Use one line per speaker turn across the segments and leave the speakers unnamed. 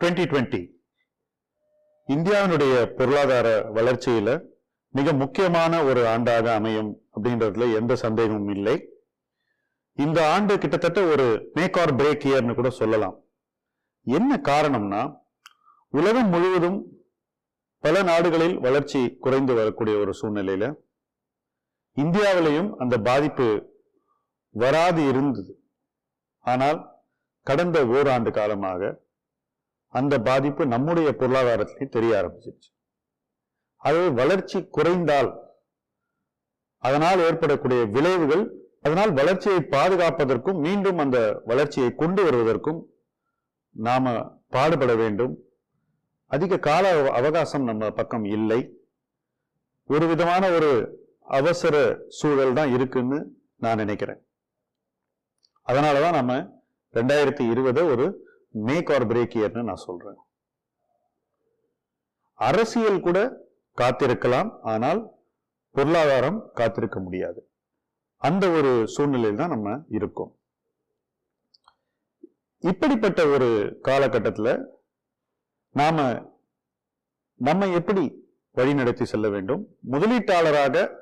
Twenty twenty இந்தியாவினுடைய பொருளாதார வளர்ச்சியில மிக முக்கியமான ஒரு ஆண்டாக அமையும் அப்படின்றதுல எந்த சந்தேகமும் இல்லை. இந்த ஆண்டு கிட்டத்தட்ட ஒரு மேக் ஆர் பிரேக் இயர்னு கூட சொல்லலாம். என்ன காரணம்னா உலகம் முழுவதும் பல நாடுகளில் வளர்ச்சி குறைந்து வரக்கூடிய ஒரு சூழ்நிலையில இந்தியாவிலையும் அந்த பாதிப்பு வராது இருந்தது. ஆனால் கடந்த ஓராண்டு காலமாக அந்த பாதிப்பு நம்முடைய பொருளாதாரத்திலே தெரிய ஆரம்பிச்சிருச்சு. அது வளர்ச்சி குறைந்தால் அதனால் ஏற்படக்கூடிய விளைவுகள் அதனால் வளர்ச்சியை பாதுகாப்பதற்கும் மீண்டும் அந்த வளர்ச்சியை கொண்டு வருவதற்கும் நாம பாடுபட வேண்டும். அதிக கால அவகாசம் நம்ம பக்கம் இல்லை. ஒரு விதமான ஒரு அவசர சூழல் தான் இருக்குன்னு நான் நினைக்கிறேன். அதனாலதான் நம்ம ரெண்டாயிரத்தி இருபதை ஒரு மேக் ஆர் பிரேக் இயர்னு நான் சொல்றேன். அரசியல் கூட காத்திருக்கலாம் ஆனால் பொருளாதாரம் காத்திருக்க முடியாது. அந்த ஒரு சூழ்நிலையில் தான் நம்ம இருக்கோம். இப்படிப்பட்ட ஒரு காலகட்டத்தில் நாம நம்ம எப்படி வழிநடத்தி செல்ல வேண்டும்? முதலீட்டாளராக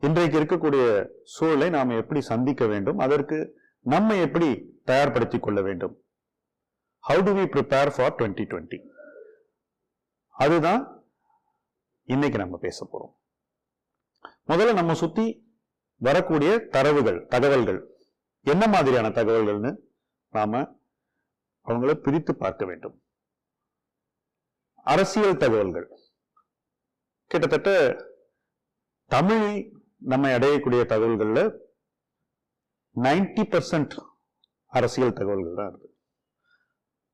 இன்றைக்கு இருக்கக்கூடிய சூழலை நாம் எப்படி சந்திக்க வேண்டும்? அதற்கு நம்ம எப்படி தயார்படுத்திக் கொள்ள வேண்டும்? How do we prepare for twenty twenty அதுதான் இன்னைக்கு நம்ம பேச போகிறோம் முதல்ல நம்ம சுற்றி வரக்கூடிய தரவுகள் தகவல்கள். என்ன மாதிரியான தகவல்கள்னு நாம அவங்கள பிரித்து பார்க்க வேண்டும். அரசியல் தகவல்கள். கிட்டத்தட்ட தமிழை நம்ம அடையக்கூடிய தகவல்களில் நைன்டி பர்சன்ட் அரசியல் தகவல்கள் தான் இருக்குது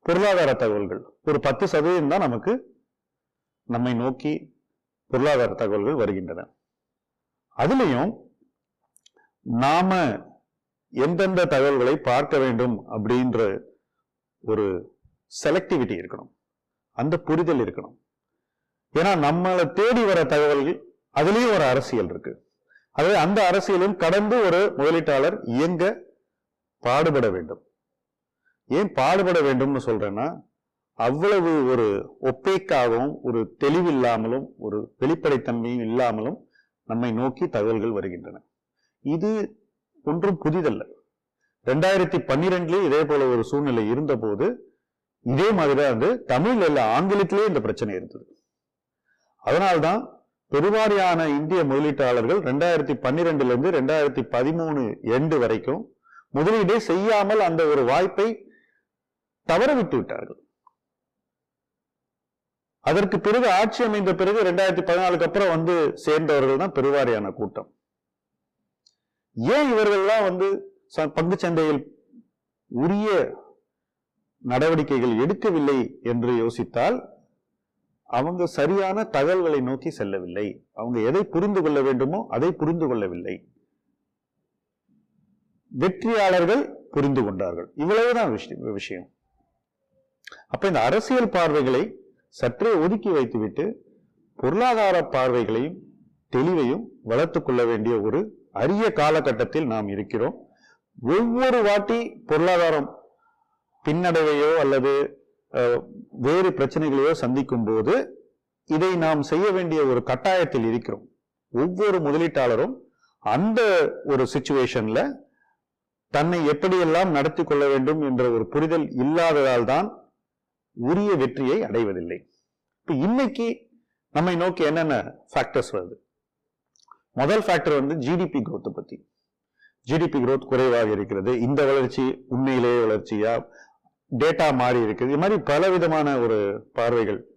பொருளாதார தகவல்கள். ஒரு பத்து சதவீதம் தான் நமக்கு நம்மை நோக்கி பொருளாதார தகவல்கள் வருகின்றன. அதுலேயும் நாம எந்தெந்த தகவல்களை பார்க்க வேண்டும் அப்படின்ற ஒரு செலக்டிவிட்டி இருக்கணும். அந்த புரிதல் இருக்கணும். ஏன்னா நம்மளை தேடி வர தகவல்கள் அதுலேயும் ஒரு அரசியல் இருக்கு. அதாவது அந்த அரசியலும் கடந்து ஒரு முதலீட்டாளர் இயங்க பாடுபட வேண்டும். ஏன் பாடுபட வேண்டும்னு சொல்றேன்னா அவ்வளவு ஒரு ஒப்பேக்காகவும் ஒரு தெளிவில்லாமலும் ஒரு வெளிப்படைத்தன்மையும் இல்லாமலும் நம்மை நோக்கி தகவல்கள் வருகின்றன. இது ஒன்றும் புதிதல்ல. ரெண்டாயிரத்தி பன்னிரெண்டுலயே இதே போல ஒரு சூழ்நிலை இருந்தபோது இதே மாதிரிதான் வந்து தமிழ் அல்ல ஆங்கிலத்திலேயே இந்த பிரச்சனை இருந்தது. அதனால்தான் பெருவாரியான இந்திய முதலீட்டாளர்கள் ரெண்டாயிரத்தி பன்னிரெண்டுல இருந்து ரெண்டாயிரத்தி பதிமூணு எண்டு வரைக்கும் முதலீடே செய்யாமல் அந்த ஒரு வாய்ப்பை தவற விட்டு விட்டார்கள். அதற்கு பிறகு ஆட்சி அமைந்த பிறகு ரெண்டாயிரத்தி பதினாலுக்கு அப்புறம் வந்து சேர்ந்தவர்கள் தான் பெருவாரியான கூட்டம். ஏன் இவர்கள்லாம் வந்து ச- சந்தையில் உரிய நடவடிக்கைகள் எடுக்கவில்லை என்று யோசித்தால் அவங்க சரியான தகவல்களை நோக்கி செல்லவில்லை. அவங்க எதை புரிந்து கொள்ள வேண்டுமோ அதை புரிந்து கொள்ளவில்லை. வெற்றியாளர்கள் புரிந்து கொண்டார்கள். இவ்வளவுதான் விஷயம் விஷயம். அப்ப இந்த அரசியல் பார்வைகளை சற்றே ஒதுக்கி வைத்துவிட்டு பொருளாதார பார்வைகளையும் தெளிவையும் வளர்த்துக் கொள்ள வேண்டிய ஒரு அரிய காலகட்டத்தில் நாம் இருக்கிறோம். ஒவ்வொரு வாட்டி பொருளாதாரம் பின்னடைவையோ அல்லது வேறு பிரச்சனைகளையோ சந்திக்கும் போது இதை நாம் செய்ய வேண்டிய ஒரு கட்டாயத்தில் இருக்கிறோம். ஒவ்வொரு முதலீட்டாளரும் அந்த ஒரு சுச்சுவேஷன்ல தன்னை எப்படியெல்லாம் நடத்தி கொள்ள வேண்டும் என்ற ஒரு புரிதல் இல்லாததால் தான் உரிய வெற்றியை அடைவதில்லை. இப்போ இன்னைக்கு நம்மை நோக்கி என்னென்ன ஃபேக்டர்ஸ் வருது? முதல் ஃபேக்டர் வந்து ஜிடிபி குரோத்தை பத்தி. ஜிடிபி குரோத் குறைவாக இருக்கிறது. இந்த வளர்ச்சி உண்மையிலேயே வளர்ச்சியா? டேட்டா மாறி இருக்குது. இது மாதிரி பலவிதமான ஒரு பார்வைகள்.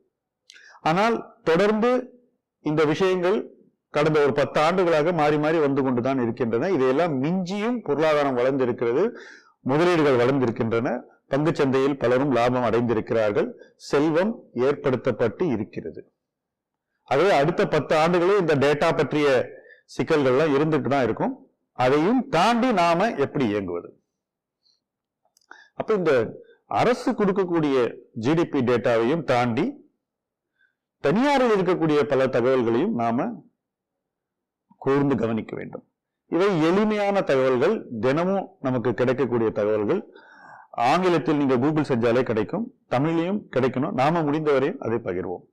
ஆனால் தொடர்ந்து இந்த விஷயங்கள் கடந்த ஒரு பத்து ஆண்டுகளாக மாறி மாறி வந்து கொண்டுதான் இருக்கின்றன. இதையெல்லாம் மிஞ்சியும் பொருளாதாரம் வளர்ந்திருக்கிறது. முதலீடுகள் வளர்ந்திருக்கின்றன. சந்தையில் பலரும் லாபம் அடைந்திருக்கிறார்கள். செல்வம் ஏற்படுத்தப்பட்டு இருக்கிறது. அதே அடுத்த பத்து ஆண்டுகளில் இந்த டேட்டா பற்றிய சிக்கல்கள்லாம் இருந்துட்டு தான் இருக்கும். அதையும் தாண்டி நாம எப்படி இயங்குவது? அப்ப இந்த அரசு கொடுக்கக்கூடிய ஜிடிபி டேட்டாவையும் தாண்டி தனியாரில் இருக்கக்கூடிய பல தகவல்களையும் நாம கூர்ந்து கவனிக்க வேண்டும். இவை எளிமையான தகவல்கள் தினமும் நமக்கு கிடைக்கக்கூடிய தகவல்கள். ஆங்கிலத்தில் நீங்க கூகுள் செஞ்சாலே கிடைக்கும். தமிழ்லையும் கிடைக்கணும். நாம முடிந்தவரையும் அதை பகிர்வோம்.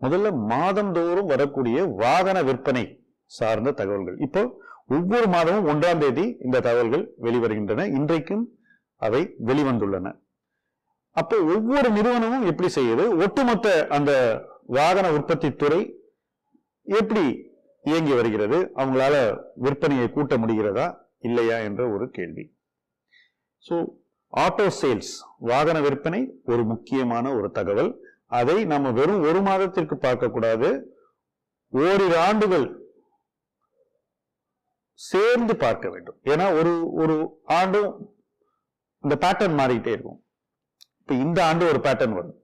முதல்ல மாதந்தோறும் வரக்கூடிய வாகன விற்பனை சார்ந்த தகவல்கள். இப்போ ஒவ்வொரு மாதமும் ஒன்றாம் தேதி இந்த தகவல்கள் வெளிவருகின்றன. இன்றைக்கும் அவை வெளிவந்துள்ளன. அப்போ ஒவ்வொரு நிறுவனமும் எப்படி செய்யுது? ஒட்டுமொத்த அந்த வாகன உற்பத்தி துறை எப்படி இயங்கி வருகிறது? அவங்களால விற்பனையை கூட்ட முடிகிறதா? இல்லையா? என்ற ஒரு கேள்வி. ஸோ ஆட்டோ சேல்ஸ் வாகன விற்பனை ஒரு முக்கியமான ஒரு தகவல். அதை நம்ம வெறும் ஒரு மாதத்திற்கு பார்க்கக்கூடாது. ஓரிரு ஆண்டுகள் சேர்ந்து பார்க்க வேண்டும். ஏன்னா ஒரு ஒரு ஆண்டும் இந்த பேட்டர்ன் மாறிக்கிட்டே இருக்கும். இப்போ இந்த ஆண்டு ஒரு பேட்டர்ன் வரும்.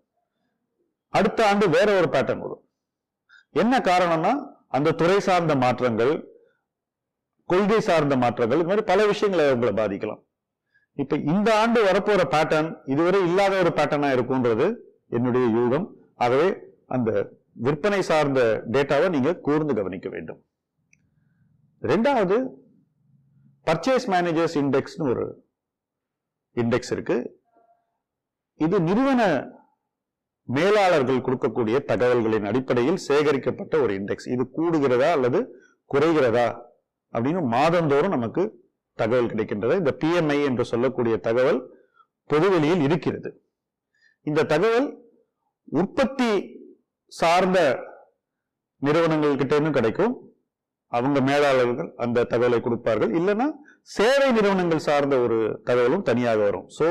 அடுத்த ஆண்டு வேற ஒரு பேட்டர்ன் வரும். என்ன காரணம்னா அந்த துறை சார்ந்த மாற்றங்கள் கொள்கை சார்ந்த மாற்றங்கள் இது மாதிரி பல விஷயங்களை உங்களை பாதிக்கலாம். இப்ப இந்த ஆண்டு வரப்போற பேட்டர்ன் இதுவரை இல்லாத ஒரு பேட்டர்னா இருக்கும்ன்றது என்னுடைய யூகம். ஆகவே அந்த விற்பனை சார்ந்த டேட்டாவை நீங்க கூர்ந்து கவனிக்க வேண்டும். ரெண்டாவது பர்ச்சேஸ் மேனேஜர்ஸ் இண்டெக்ஸ்னு ஒரு இண்டெக்ஸ் இருக்கு. இது நிறுவன மேலாளர்கள் கொடுக்கக்கூடிய தகவல்களின் அடிப்படையில் சேகரிக்கப்பட்ட ஒரு இண்டெக்ஸ் இது கூடுகிறதா அல்லது குறைகிறதா அப்படின்னு மாதந்தோறும் நமக்கு தகவல் கிடைக்கின்றது. இந்த பிஎம்ஐ என்று சொல்லக்கூடிய தகவல் பொதுவெளியில் இருக்கிறது. இந்த தகவல் உற்பத்தி சார்ந்த நிறுவனங்கள் கிட்ட கிடைக்கும். அவங்க மேலாளர்கள் அந்த தகவலை கொடுப்பார்கள். இல்லைன்னா சேவை நிறுவனங்கள் சார்ந்த ஒரு தகவலும் தனியாக வரும். ஸோ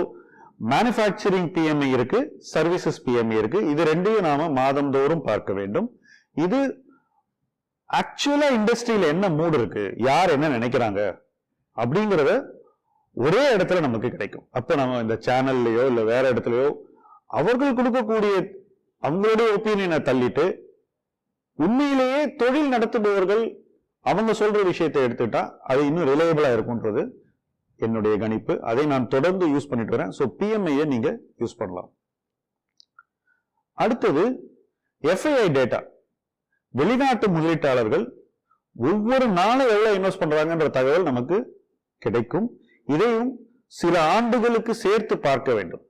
மேனுஃபேக்சரிங் பிஎம்ஐ இருக்கு சர்வீசஸ் பிஎம்ஐ இருக்கு. இது ரெண்டையும் நாம மாதந்தோறும் பார்க்க வேண்டும். இது ஆக்சுவலா இண்டஸ்ட்ரியில என்ன மூடு இருக்கு? யார் என்ன நினைக்கிறாங்க? அப்படிங்கிறத ஒரே இடத்துல நமக்கு கிடைக்கும். அப்ப நம்ம இந்த சேனல்லையோ இல்ல வேற இடத்துலயோ அவர்கள் கொடுக்கக்கூடிய அவங்களுடைய ஒப்பீனியனை தள்ளிட்டு உண்மையிலேயே தொழில் நடத்துபவர்கள் அவங்க சொல்ற விஷயத்தை எடுத்துட்டா அது இன்னும் ரிலையபிளா இருக்கும்ன்றது என்னுடைய கணிப்பு. அதை நான் தொடர்ந்து யூஸ் பண்ணிட்டு வரேன். ஸோ பிஎம்ஐயை நீங்க யூஸ் பண்ணலாம். அடுத்தது எஃப்ஐஐ டேட்டா வெளிநாட்டு முதலீட்டாளர்கள் ஒவ்வொரு நாளும் எவ்வளவு இன்வெஸ்ட் பண்றாங்கன்ற தகவல் நமக்கு கிடைக்கும். இதையும் சில ஆண்டுகளுக்கு சேர்த்து பார்க்க வேண்டும்.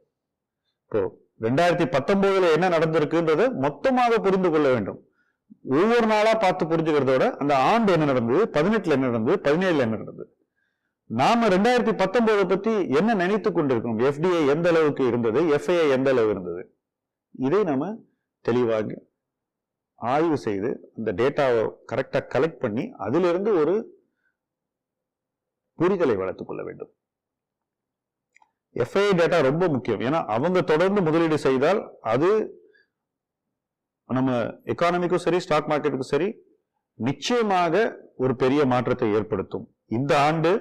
இப்போ ரெண்டாயிரத்தி பத்தொன்பதுல என்ன நடந்திருக்குன்றத மொத்தமாக புரிந்து கொள்ள வேண்டும். ஒவ்வொரு நாளா பார்த்து புரிஞ்சுக்கிறத விட அந்த ஆண்டு என்ன நடந்தது? பதினெட்டுல என்ன நடந்தது? பதினேழுல என்ன நடந்தது? நாம ரெண்டாயிரத்தி பத்தொன்பதை பத்தி என்ன நினைத்து கொண்டிருக்கோம் எஃப்டிஐ எந்த அளவுக்கு இருந்தது? எஃப்ஐஐ எந்த அளவு இருந்தது? இதை நாம தெளிவாக ஆய்வு செய்து அந்த டேட்டாவை கரெக்டாக கலெக்ட் பண்ணி அதிலிருந்து ஒரு புரிதலை வளர்த்துக் கொள்ள வேண்டும். எஃப்ஐ டேட்டா ரொம்ப முக்கியம். ஏன்னா அவங்க தொடர்ந்து முதலீடு செய்தால் அது நம்ம எக்கானமிக்கும் சரி ஸ்டாக் மார்க்கெட்டுக்கும் சரி நிச்சயமாக ஒரு பெரிய மாற்றத்தை ஏற்படுத்தும். இந்த ஆண்டு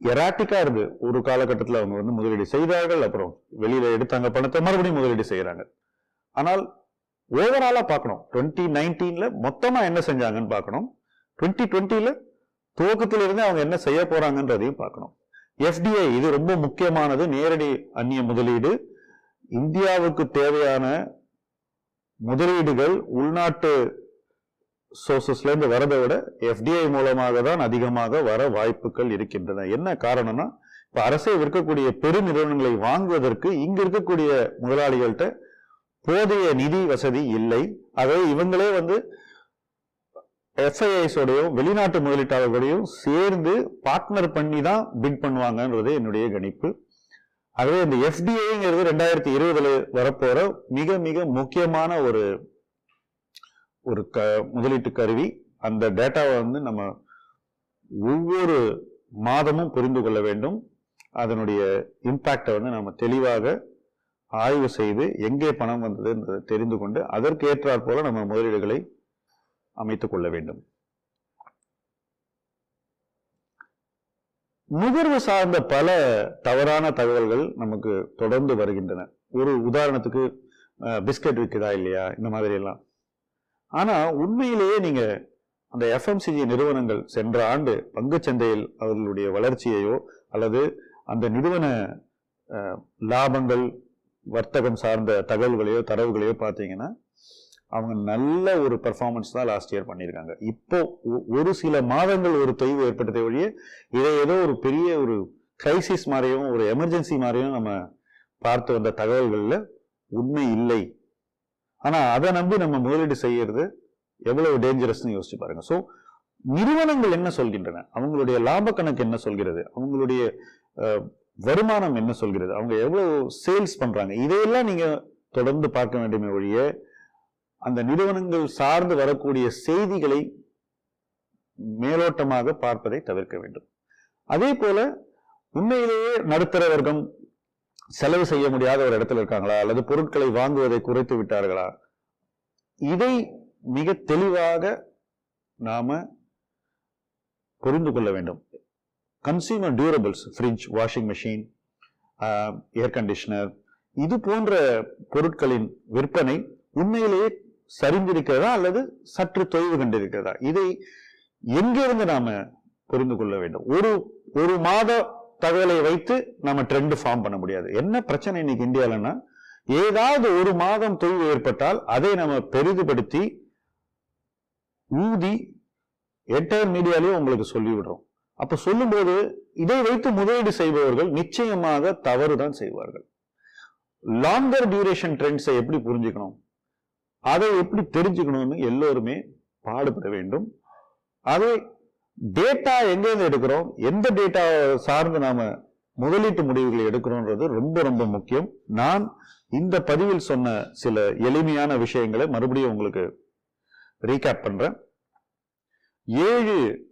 எராட்டிக்கா இருந்து ஒரு காலகட்டத்தில் அவங்க வந்து முதலீடு செய்தார்கள். அப்புறம் வெளியில எடுத்தாங்க பணத்தை மறுபடியும் முதலீடு செய்யறாங்க. ஆனால் ஓவராலா பார்க்கணும். டுவெண்ட்டி நைன்டீன்ல மொத்தமா என்ன செஞ்சாங்கன்னு பார்க்கணும். டுவெண்ட்டி டுவெண்ட்டில துவக்கத்திலிருந்து அவங்க என்ன செய்ய போறாங்கன்றதையும் பார்க்கணும். எஃப்டிஐ இது ரொம்ப முக்கியமானது நேரடி அந்நிய முதலீடு. இந்தியாவுக்கு தேவையான முதலீடுகள் உள்நாட்டு சோர்சஸ்ல இருந்து வரதை விட எஃப்டிஐ மூலமாக தான் அதிகமாக வர வாய்ப்புகள் இருக்கின்றன. என்ன காரணம்னா இப்ப அரசே விற்கக்கூடிய பெருநிறுவனங்களை வாங்குவதற்கு இங்க இருக்கக்கூடிய முதலாளிகள்கிட்ட போதிய நிதி வசதி இல்லை. ஆகவே இவங்களே வந்து எஃப்ஐஐஸ் வெளிநாட்டு முதலீட்டாளர்களையும் சேர்ந்து பார்ட்னர் பண்ணி தான் பிட் பண்ணுவாங்கன்றது என்னுடைய கணிப்பு. ஆகவே இந்த எஃப்டிஐங்கிறது ரெண்டாயிரத்தி இருபதுல வரப்போற மிக மிக முக்கியமான ஒரு ஒரு க முதலீட்டு கருவி. அந்த டேட்டாவை வந்து நம்ம ஒவ்வொரு மாதமும் புரிந்து கொள்ள வேண்டும். அதனுடைய இம்பாக்டை வந்து நம்ம தெளிவாக ஆய்வு செய்து எங்கே பணம் வந்ததுன்றதை தெரிந்து கொண்டு அதற்கு ஏற்றாற் போல நம்ம முதலீடுகளை அமைத்துக் கொள்ள வேண்டும். நுகர்வு சார்ந்த பல தவறான தகவல்கள் நமக்கு தொடர்ந்து வருகின்றன. ஒரு உதாரணத்துக்கு பிஸ்கட் விற்குதா இல்லையா? இந்த மாதிரி எல்லாம். ஆனா உண்மையிலேயே நீங்க அந்த எஃப்எம்சிஜி நிறுவனங்கள் சென்ற ஆண்டு பங்குச்சந்தையில் அவர்களுடைய வளர்ச்சியையோ அல்லது அந்த நிறுவன லாபங்கள் வர்த்தகம் சார்ந்த தகவல்களையோ தரவுகளையோ பார்த்தீங்கன்னா அவங்க நல்ல ஒரு பெர்ஃபார்மன்ஸ் தான் லாஸ்ட் இயர் பண்ணியிருக்காங்க. இப்போ ஒ- ஒரு சில மாதங்கள் ஒரு தொய்வு ஏற்பட்டதை ஒழிய இதை ஏதோ ஒரு பெரிய ஒரு கிரைசிஸ் மாதிரியும் ஒரு எமர்ஜென்சி மாதிரியும் நம்ம பார்த்து வந்த தகவல்களில் உண்மை இல்லை. ஆனா அதை நம்பி நம்ம முதலீடு செய்யறது எவ்வளவு டேஞ்சரஸ்னு யோசிச்சு பாருங்க. ஸோ நிறுவனங்கள் என்ன சொல்கின்றன? அவங்களுடைய லாப கணக்கு என்ன சொல்கிறது? அவங்களுடைய வருமானம் என்ன சொல்கிறது? அவங்க எவ்வளவு சேல்ஸ் பண்றாங்க? இதையெல்லாம் நீங்க தொடர்ந்து பார்க்க வேண்டுமே ஒழிய அந்த நிறுவனங்கள் சார்ந்து வரக்கூடிய செய்திகளை மேலோட்டமாக பார்ப்பதை தவிர்க்க வேண்டும். அதே போல உண்மையிலேயே நடுத்தர வர்க்கம் செலவு செய்ய முடியாத ஒரு இடத்துல இருக்காங்களா? அல்லது பொருட்களை வாங்குவதை குறைத்து விட்டார்களா? இதை மிக தெளிவாக நாம புரிந்து கொள்ள வேண்டும். Consumer durables fridge washing machine air conditioner இது போன்ற பொருட்களின் விற்பனை உண்மையிலேயே சரிந்திருக்கிறதா அல்லது சற்று தொய்வு கண்டிருக்கிறதா? இதை எங்கிருந்து நாம புரிந்து கொள்ள வேண்டும்? ஒரு ஒரு மாத தகவலை வைத்து நம்ம ட்ரெண்ட் ஃபார்ம் பண்ண முடியாது. என்ன பிரச்சனை இன்னைக்கு இந்தியாலன்னா ஏதாவது ஒரு மாதம் தொய்வு ஏற்பட்டால் அதை நம்ம பெரிதுபடுத்தி ஊதி என்டையர் மீடியாலையும் உங்களுக்கு சொல்லி விடுறோம் அப்ப சொல்லும்போது இதை வைத்து முதலீடு செய்பவர்கள் நிச்சயமாக தவறுதான் செய்வார்கள். லாங்கர் டியூரேஷன் ட்ரெண்ட்ஸை எப்படி புரிஞ்சுக்கணும்? அதை எப்படி தெரிஞ்சுக்கணும்னு எல்லோருமே பாடுபட வேண்டும். அதை டேட்டா எங்கேருந்து எடுக்கிறோம்? எந்த டேட்டா சார்ந்து நாம முதலீட்டு முடிவுகளை எடுக்கிறோன்றது ரொம்ப ரொம்ப முக்கியம். நான் இந்த பதிவில் சொன்ன சில எளிமையான விஷயங்களை மறுபடியும் உங்களுக்கு ரீகேப் பண்றேன். ஏழு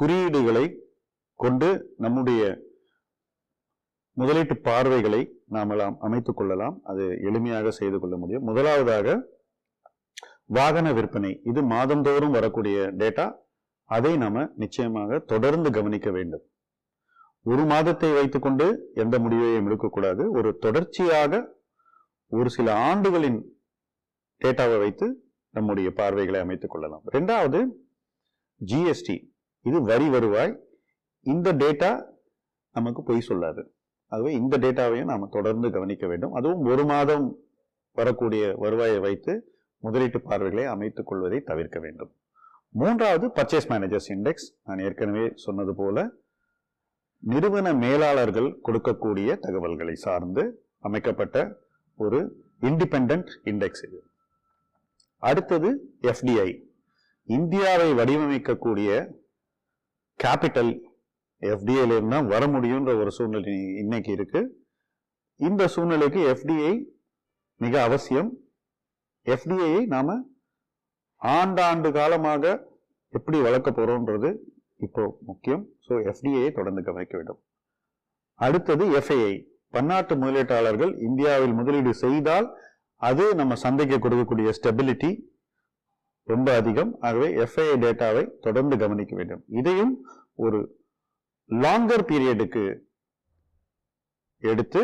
குறியீடுகளை கொண்டு நம்முடைய முதலீட்டு பார்வைகளை நாமெல்லாம் அமைத்துக் கொள்ளலாம். அது எளிமையாக செய்து கொள்ள முடியும். முதலாவதாக வாகன விற்பனை இது மாதந்தோறும் வரக்கூடிய டேட்டா அதை நாம நிச்சயமாக தொடர்ந்து கவனிக்க வேண்டும். ஒரு மாதத்தை வைத்துக்கொண்டு எந்த முடிவையும் எடுக்கக்கூடாது. ஒரு தொடர்ச்சியாக ஒரு சில ஆண்டுகளின் டேட்டாவை வைத்து நம்முடைய பார்வைகளை அமைத்துக் கொள்ளலாம். ரெண்டாவது ஜிஎஸ்டி இது வரி வருவாய். இந்த டேட்டா நமக்கு பொய் சொல்லாது. ஆகவே இந்த டேட்டாவையும் நாம் தொடர்ந்து கவனிக்க வேண்டும். அதுவும் ஒரு மாதம் வரக்கூடிய வருவாயை வைத்து முதலீட்டு பார்வைகளை அமைத்துக் கொள்வதை தவிர்க்க வேண்டும். மூன்றாவது பர்ச்சேஸ் மேனேஜர்ஸ் இண்டெக்ஸ் நான் ஏற்கனவே சொன்னது போல நிறுவன மேலாளர்கள் கொடுக்கக்கூடிய தகவல்களை சார்ந்து அமைக்கப்பட்ட ஒரு இண்டிபெண்ட் இண்டெக்ஸ் இது. அடுத்தது எஃப்டிஐ இந்தியாவை வடிவமைக்கக்கூடிய கேபிட்டல் எஃப்டிஐல இருந்தா வர முடியுன்ற ஒரு சூழ்நிலை இன்னைக்கு இருக்கு. இந்த சூழ்நிலைக்கு எஃப்டிஐ மிக அவசியம். எஃப்டிஐயை நாம ஆண்டாண்டு காலமாக எப்படி வளர்க்க போறோம்ன்றது இப்போ முக்கியம். ஸோ எஃப்டிஐயை தொடர்ந்து கவனிக்க வேண்டும். அடுத்தது எஃப்ஐஐ பன்னாட்டு முதலீட்டாளர்கள் இந்தியாவில் முதலீடு செய்தால் அது நம்ம சந்தைக்கு கொடுக்கக்கூடிய ஸ்டெபிலிட்டி ரொம்ப அதிகம். ஆகவே எஃப்ஐஐ டேட்டாவை தொடர்ந்து கவனிக்க வேண்டும். இதையும் ஒரு லாங்கர் பீரியடுக்கு எடுத்து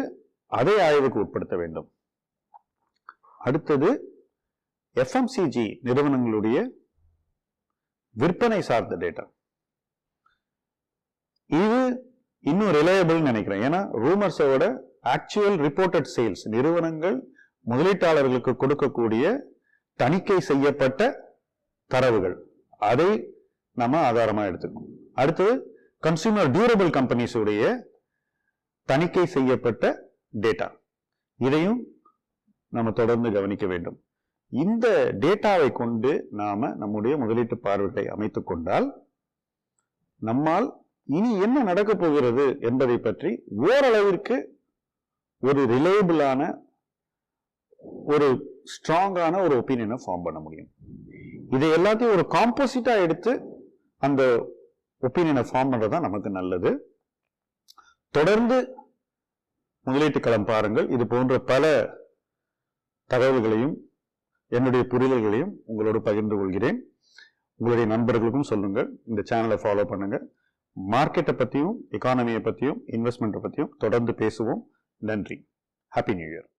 அதை ஆய்வுக்கு உட்படுத்த வேண்டும். அடுத்தது எஃப்எம்சிஜி நிறுவனங்களுடைய விற்பனை சார்ந்த டேட்டா இது இன்னும் ரிலையபிள் நினைக்கிறேன். ஏன்னா ரூமர்ஸோட ஆக்சுவல் ரிப்போர்ட்டட் சேல்ஸ் நிறுவனங்கள் முதலீட்டாளர்களுக்கு கொடுக்கக்கூடிய தணிக்கை செய்யப்பட்ட தரவுகள். அதை நம்ம ஆதாரமா எடுத்துக்கணும். அடுத்தது கன்சூமர் டியூரபிள் கம்பெனிஸுடைய தணிக்கை செய்யப்பட்ட டேட்டா இதையும் நம்ம தொடர்ந்து கவனிக்க வேண்டும். இந்த டேட்டாவை கொண்டு நாம நம்முடைய முதலீட்டு பார்வைகளை அமைத்துக் கொண்டால் நம்மால் இனி என்ன நடக்கப் போகிறது என்பதை பற்றி ஓரளவிற்கு ஒரு ரிலேபிளான ஒரு ஸ்ட்ராங்கான ஒரு ஒப்பீனியனை ஃபார்ம் பண்ண முடியும். இதை எல்லாத்தையும் ஒரு காம்போசிட்டா எடுத்து அந்த ஒப்பீனியனை ஃபார்ம் பண்றது நமக்கு நல்லது. தொடர்ந்து முதலீட்டு களம் பாருங்கள். இது போன்ற பல தகவல்களையும் என்னுடைய புரிதல்களையும் உங்களோடு பகிர்ந்து கொள்கிறேன். உங்களுடைய நண்பர்களுக்கும் சொல்லுங்கள். இந்த சேனலை ஃபாலோ பண்ணுங்க. மார்க்கெட்டை பற்றியும் எக்கானமியை பற்றியும் இன்வெஸ்ட்மெண்ட்டை பற்றியும் தொடர்ந்து பேசுவோம். நன்றி. Happy new year